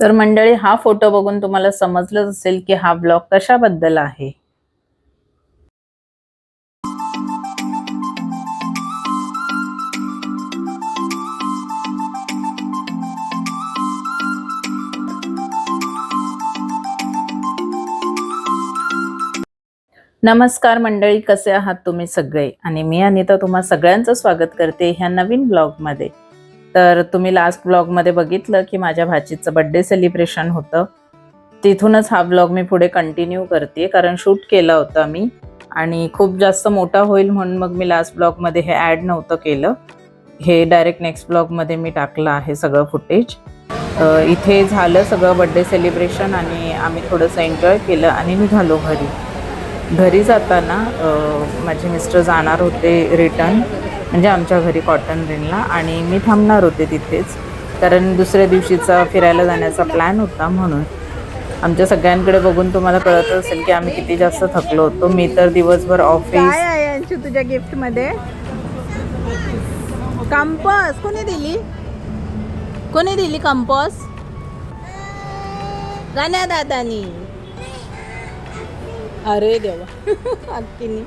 तर मंडळी हा फोटो बघून तुम्हाला समजलंच असेल की हा ब्लॉग कशाबद्दल आहे. नमस्कार मंडळी कसे आहात तुम्ही सगळे? आणि मी अनिता तुम्हा सगळ्यांचं स्वागत करते ह्या नवीन ब्लॉगमध्ये. तर तुम्ही लास्ट ब्लॉगमध्ये बघितलं की माझ्या भाचीचं बड्डे सेलिब्रेशन होतं. तिथूनच हा ब्लॉग मी पुढे कंटिन्यू करते कारण शूट केला होता मी आणि खूप जास्त मोठा होईल म्हणून मग मी लास्ट ब्लॉगमध्ये हे ॲड नव्हतं केलं. हे डायरेक्ट नेक्स्ट ब्लॉगमध्ये मी टाकलं आहे सगळं फुटेज इथे झालं सगळं बड्डे सेलिब्रेशन आणि आम्ही थोडंसं एन्जॉय केलं आणि निघालो घरी. घरी जाताना माझे मिस्टर जाणार होते रिटर्न म्हणजे आमच्या घरी कॉटन रिनला आणि मी थांबणार होते तिथेच. कारण दुसऱ्या दिवशीचा फिरायला जाण्याचा प्लॅन होता म्हणून. आमच्या सगळ्यांकडे बघून तुम्हाला कळत असेल की आम्ही किती जास्त थकलो होतो. मी तर दिवसभर ऑफिस आहे यांची तुझ्या गिफ्टमध्ये? कंपस कोणी दिली? कोणी दिली कंपस गाण्या दादानी. अरे देवा. अक्कीनी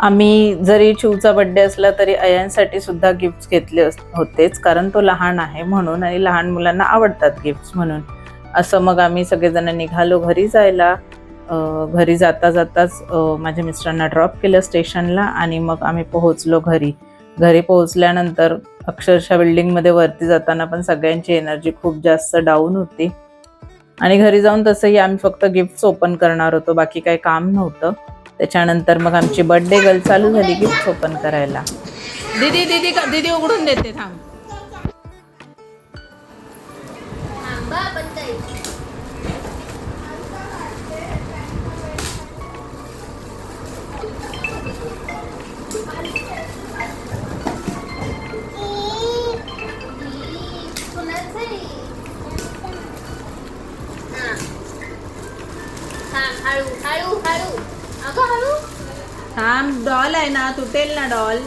आम्ही जरी चिवचा बड्डे असला तरी अयांसाठी सुद्धा गिफ्ट घेतले अस- होतेच कारण तो लहान आहे म्हणून आणि लहान मुलांना आवडतात गिफ्ट म्हणून. असं मग आम्ही सगळेजण निघालो घरी जायला. घरी जाता जाताच माझ्या मिस्टरांना ड्रॉप केलं स्टेशनला आणि मग आम्ही पोहोचलो घरी. घरी पोहोचल्यानंतर अक्षरशः बिल्डिंगमध्ये वरती जाताना पण सगळ्यांची एनर्जी खूप जास्त डाऊन होती. आणि घरी जाऊन तसंही आम्ही फक्त गिफ्ट्स ओपन करणार होतो बाकी काही काम नव्हतं. त्याच्यानंतर मग आमची बर्थडे गर्ल चालू झाली गिफ्ट ओपन करायला. दीदी दीदी दीदी उघडून देते थांब. थांब डॉल आहे ना तुटेल ना डॉल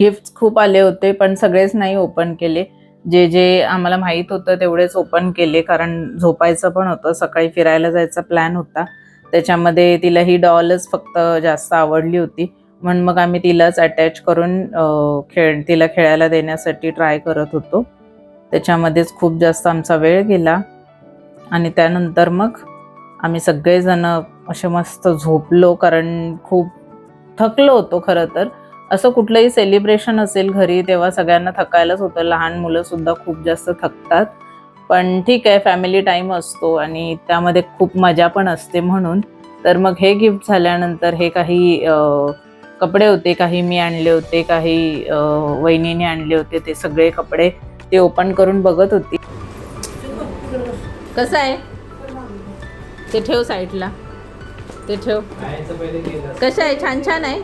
गिफ्ट खूप आले होते पण सगळेच नाही ओपन केले. जे जे आम्हाला माहीत होतं तेवढेच ओपन केले कारण झोपायचं पण होतं सकाळी फिरायला जायचा प्लॅन होता. त्याच्यामध्ये तिला ही डॉलच फक्त जास्त आवडली होती. म्हणून मग आम्ही तिलाच अटॅच करून खेळ तिला खेळायला देण्यासाठी ट्राय करत होतो. त्याच्यामध्येच खूप जास्त आमचा वेळ गेला. आणि त्यानंतर मग आम्ही सगळेजण असे मस्त झोपलो कारण खूप थकलो होतो खरं तर. असं कुठलंही सेलिब्रेशन असेल घरी तेव्हा सगळ्यांना थकायलाच होतं. लहान मुलं सुद्धा खूप जास्त थकतात. पण ठीक आहे फॅमिली टाईम असतो आणि त्यामध्ये खूप मजा पण असते म्हणून. तर मग हे गिफ्ट झाल्यानंतर हे काही कपडे होते काही मी आणले होते काही वहिनीने आणले होते ते सगळे कपडे ते ओपन करून बघत होती. कसं आहे? ते ठेव साईडला. ते ठेव. कसं आहे? छान छान आहे?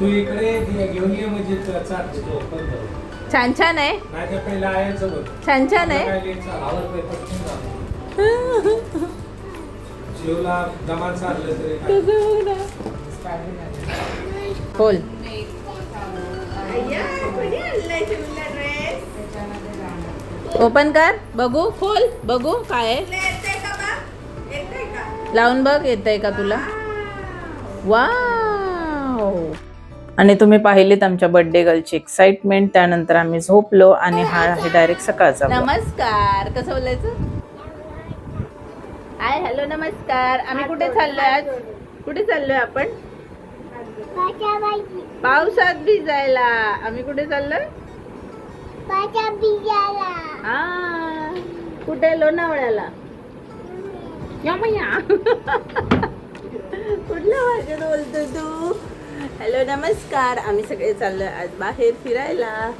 तू इकडे ये, घेऊन ये म्हणजे. छान छान आहे. छान छान आहे. खोल ओपन कर. बघू खोल. बघू काय आहे. लावून बघ येतंय का तुला? वाव आणि तुम्ही पाहिलीत आमच्या बर्थडे गर्लची एक्साइटमेंट त्यानंतर आम्ही झोपलो आणि हा आहे डायरेक्ट सकाळचा. नमस्कार कसं बोलायचं? हाय हॅलो नमस्कार. आम्ही कुठे चाललोय आज? कुठे चाललोय आपण? पावसात भिजायला. आम्ही कुठे चाललोय? हा कुठे? लोणावळ्याला. या मैया कुठल्या भाषेत बोलतोय तू? हॅलो नमस्कार. आम्ही सगळे चाललोय आज बाहेर फिरायला.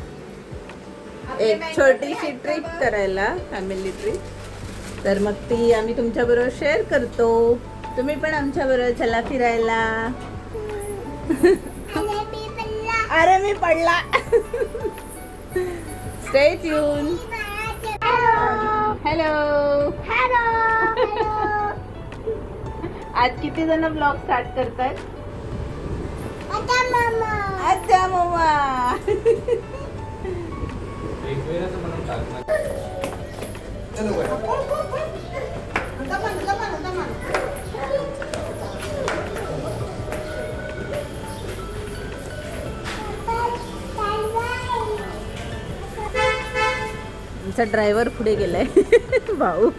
एक छोटीशी ट्रिप करायला फॅमिली ट्रिप तर मग ती आम्ही तुमच्या बरोबर शेअर करतो. तुम्ही पण आमच्या बरोबर चला फिरायला. अरे मी पडला. स्टे ट्यून हॅलो आज किती जण ब्लॉग स्टार्ट करतात बाय. आमचा ड्रायव्हर पुढे गेलाय. भाऊ.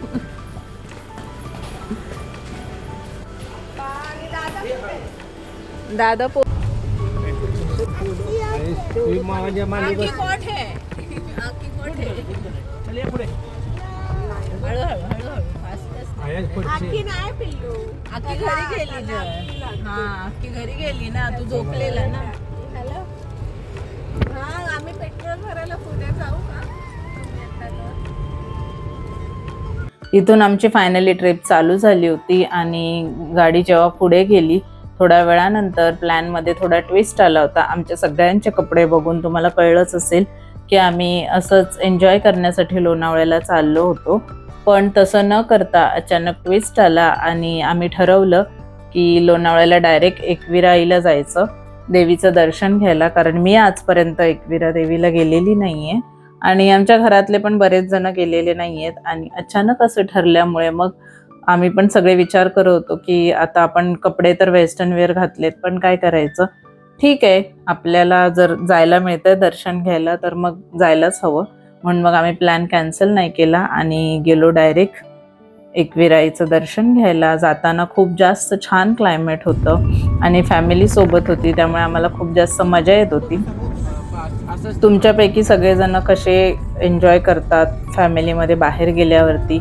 आयाच पडचे आखी घरी गेली जर. हा आखी घरी गेली ना. तू झोपलेला ना. हॅलो. हा आम्ही पेट्रोल भरायला पुढे जाऊ का? तुम्ही येता तर? इथून आमची फायनली ट्रिप चालू झाली होती आणि गाडी जेव्हा पुढे गेली थोड्या वेळानंतर प्लॅनमध्ये थोडा ट्विस्ट आला होता. आमच्या सगळ्यांचे कपडे बघून तुम्हाला कळलंच असेल की आम्ही असंच एन्जॉय करण्यासाठी लोणावळ्याला चाललो होतो. पण तसं न करता अचानक ट्विस्ट आला आणि आम्ही ठरवलं की लोणावळ्याला डायरेक्ट एकविरा आईला जायचं. देवीचं दर्शन घ्यायला कारण मी आजपर्यंत एकविरा देवीला गेलेली नाही आहे आणि आमच्या घरातले पण बरेच जण गेलेले नाही आहेत आणि अचानक असं ठरल्यामुळे मग आम्ही पण सगळे विचार करत होतो की आता आपण कपडे तर वेस्टर्न वेअर घातलेत पण काय करायचं? ठीक आहे आपल्याला जर जायला मिळतं दर्शन घ्यायला तर मग जायलाच हवं. म्हणून मग आम्ही प्लॅन कॅन्सल नाही केला आणि गेलो डायरेक्ट एकविराईचं दर्शन घ्यायला. जाताना खूप जास्त छान क्लायमेट होतं आणि फॅमिली सोबत होती त्यामुळे आम्हाला खूप जास्त मजा येत होती. तुमच्यापैकी सगळेजण कसे एन्जॉय करतात फॅमिलीमध्ये बाहेर गेल्यावरती?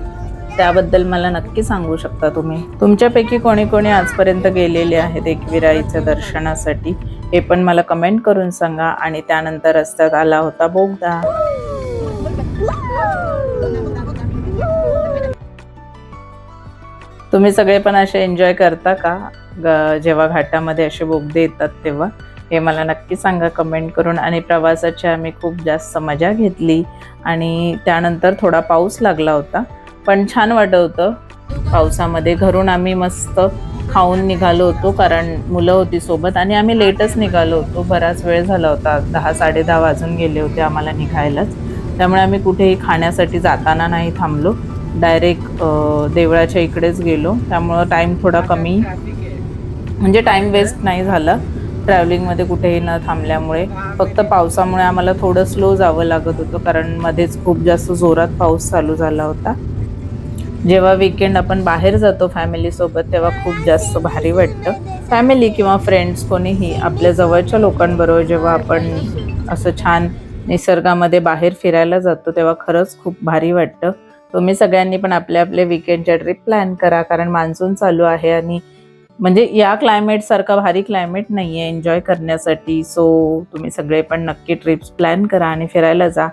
त्याबद्दल मला नक्की सांगू शकता तुम्ही. तुमच्यापैकी कोणी कोणी आजपर्यंत गेलेले आहेत एकविराईच्या दर्शनासाठी. हे पण मला कमेंट करून सांगा आणि त्यानंतर रस्त्यात आला होता बोगदा. तुम्ही सगळे पण असे एन्जॉय करता का? ग- जेव्हा घाटामध्ये असे बोगदे येतात तेव्हा? हे मला नक्की सांगा कमेंट करून. आणि प्रवासाची आम्ही खूप जास्त मजा घेतली. आणि त्यानंतर थोडा पाऊस लागला होता. पण छान वाटत होतं. पावसामध्ये घरून आम्ही मस्त खाऊन निघालो होतो कारण मुलं होती सोबत आणि आम्ही लेटच निघालो होतो. बराच वेळ झाला होता. दहा साडे दहा वाजून गेले होते आम्हाला निघायलाच. त्यामुळे आम्ही कुठेही खाण्यासाठी जाताना नाही थांबलो. डायरेक्ट देवळाच्या इकडेच गेलो. त्यामुळं टाईम थोडा कमी म्हणजे टाईम वेस्ट नाही झाला. ट्रॅव्हलिंगमध्ये कुठेही न थांबल्यामुळे. फक्त पावसामुळे आम्हाला थोडं स्लो जावं लागत होतं कारण मध्येच खूप जास्त जोरात पाऊस चालू झाला होता. जेव्हा विकेंड आपण बाहेर जातो फॅमिलीसोबत तेव्हा खूप जास्त भारी वाटतं. फॅमिली किंवा फ्रेंड्स कोणीही आपल्या जवळच्या लोकांबरोबर जेव्हा आपण असं छान निसर्गामध्ये बाहेर फिरायला जातो तेव्हा खरंच खूप भारी वाटतं. तुम्ही सगळ्यांनी पण आपल्या आपल्या विकेंडच्या ट्रिप प्लॅन करा कारण मान्सून चालू आहे आणि म्हणजे या क्लायमेटसारखा भारी क्लायमेट नाही आहे एन्जॉय करण्यासाठी सो तुम्ही सगळे पण नक्की ट्रिप्स प्लॅन करा आणि फिरायला जा.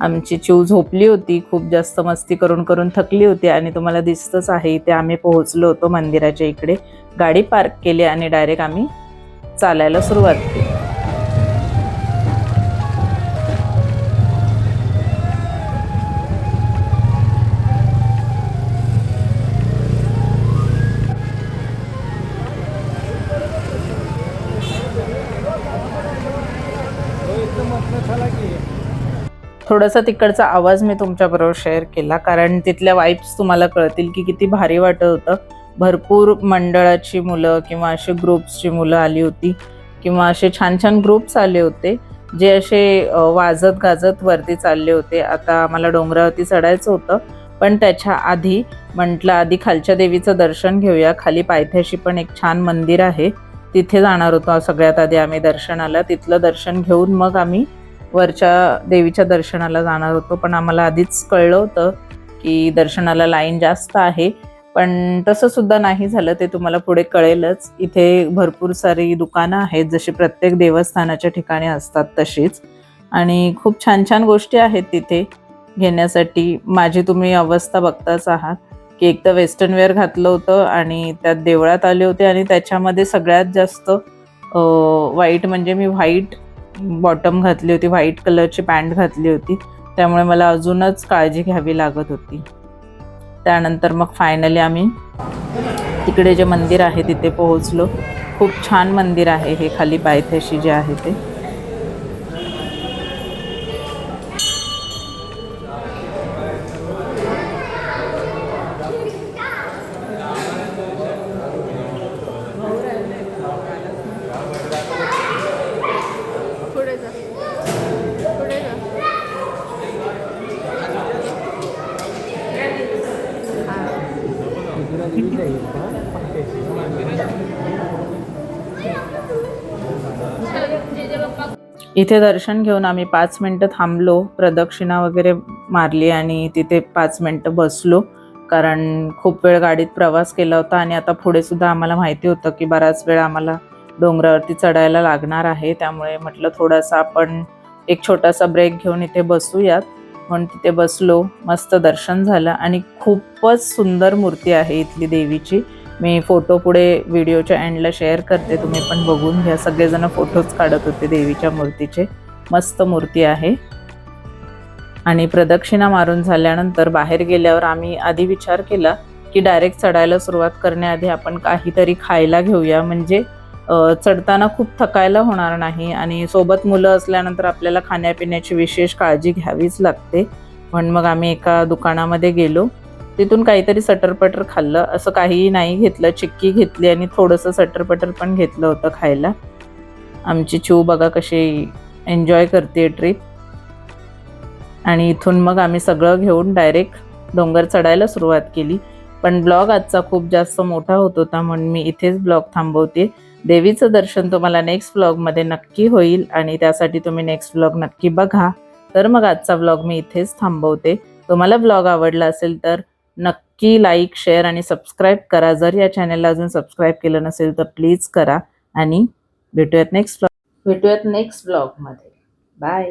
आमची चिव झोपली होती खूप जास्त मस्ती करून करून थकली होती आणि तुम्हाला दिसतच आहे इथे आम्ही पोहोचलो होतो मंदिराच्या इकडे. गाडी पार्क केली आणि डायरेक्ट आम्ही चालायला सुरुवात केली. थोडासा तिकडचा आवाज मी तुमच्याबरोबर शेअर केला कारण तिथल्या वाईब्स तुम्हाला कळतील की किती भारी वाटत होतं. भरपूर मंडळाची मुलं किंवा असे ग्रुप्सची मुलं आली होती किंवा असे छान छान ग्रुप्स आले होते जे असे वाजत गाजत वरती चालले होते. आता आम्हाला डोंगरावरती चढायचं होतं पण त्याच्या आधी म्हटलं आधी खालच्या देवीचं दर्शन घेऊया. खाली पायथ्याशी पण एक छान मंदिर आहे. तिथे जाणार होतो सगळ्यात आधी आम्ही दर्शनाला. तिथलं दर्शन घेऊन मग आम्ही वरच्या देवीच्या दर्शनाला जाणार होतो पण आम्हाला आधीच कळलं होतं की दर्शनाला लाईन जास्त आहे. पण तसं सुद्धा नाही झालं ते तुम्हाला पुढे कळेलच. इथे भरपूर सारी दुकानं आहेत जशी प्रत्येक देवस्थानाच्या ठिकाणी असतात तशीच. आणि खूप छान छान गोष्टी आहेत तिथे घेण्यासाठी. माझी तुम्ही अवस्था बघताच आहात. की एक तर वेस्टर्न वेअर घातलं होतं आणि त्यात देवळात आले होते आणि त्याच्यामध्ये सगळ्यात जास्त वाईट म्हणजे मी व्हाईट बॉटम घातली होती व्हाईट कलरची पॅन्ट घातली होती. त्यामुळे मला अजूनच काळजी घ्यावी लागत होती. त्यानंतर मग फायनली आम्ही तिकडे जे मंदिर आहे तिथे पोहोचलो. खूप छान मंदिर आहे हे खाली पायथ्याशी जे आहे ते. इथे दर्शन घेऊन आम्ही पाच मिनटं थांबलो प्रदक्षिणा वगैरे मारली आणि तिथे पाच मिनटं बसलो. कारण खूप वेळ गाडीत प्रवास केला होता आणि आता पुढे सुद्धा आम्हाला माहिती होतं की बराच वेळ आम्हाला डोंगरावरती चढायला लागणार आहे. त्यामुळे म्हटलं थोडासा आपण एक छोटासा ब्रेक घेऊन इथे बसूयात. म्हणून तिथे बसलो मस्त दर्शन झालं आणि खूपच सुंदर मूर्ती आहे इथली देवीची. मी फोटो पुढे व्हिडिओच्या एंडला शेअर करते. तुम्ही पण बघून घ्या. सगळेजण फोटोज काढत होते देवीच्या मूर्तीचे. मस्त मूर्ती आहे. आणि प्रदक्षिणा मारून झाल्यानंतर बाहेर गेल्यावर आम्ही आधी विचार केला की डायरेक्ट चढायला सुरुवात करण्याआधी आपण काहीतरी खायला घेऊया. म्हणजे चढताना खूप थकायला होणार नाही आणि सोबत मुलं असल्यानंतर आपल्याला खाण्यापिण्याची विशेष काळजी घ्यावीच लागते. म्हणून मग आम्ही एका दुकानामध्ये गेलो. तिथून काहीतरी सटरपटर खाल्लं. असं काहीही नाही घेतलं. चिक्की घेतली आणि थोडंसं सटरपटर पण घेतलं होतं खायला. आमची चिव बघा कशी एन्जॉय करते ट्रिप आणि इथून मग आम्ही सगळं घेऊन डायरेक्ट डोंगर चढायला सुरुवात केली. पण ब्लॉग आजचा खूप जास्त मोठा होत होता म्हणून मी इथेच ब्लॉग थांबवते. देवीचं दर्शन तुम्हाला नेक्स्ट ब्लॉगमध्ये नक्की होईल आणि त्यासाठी तुम्ही नेक्स्ट ब्लॉग नक्की बघा. तर मग आजचा ब्लॉग मी इथेच थांबवते. तुम्हाला ब्लॉग आवडला असेल तर नक्की लाईक शेअर आणि सबस्क्राईब करा. जर या चॅनलला अजून सबस्क्राईब केलं नसेल तर प्लीज करा. आणि भेटूयात नेक्स्ट ब्लॉग भेटूयात नेक्स्ट ब्लॉगमध्ये बाय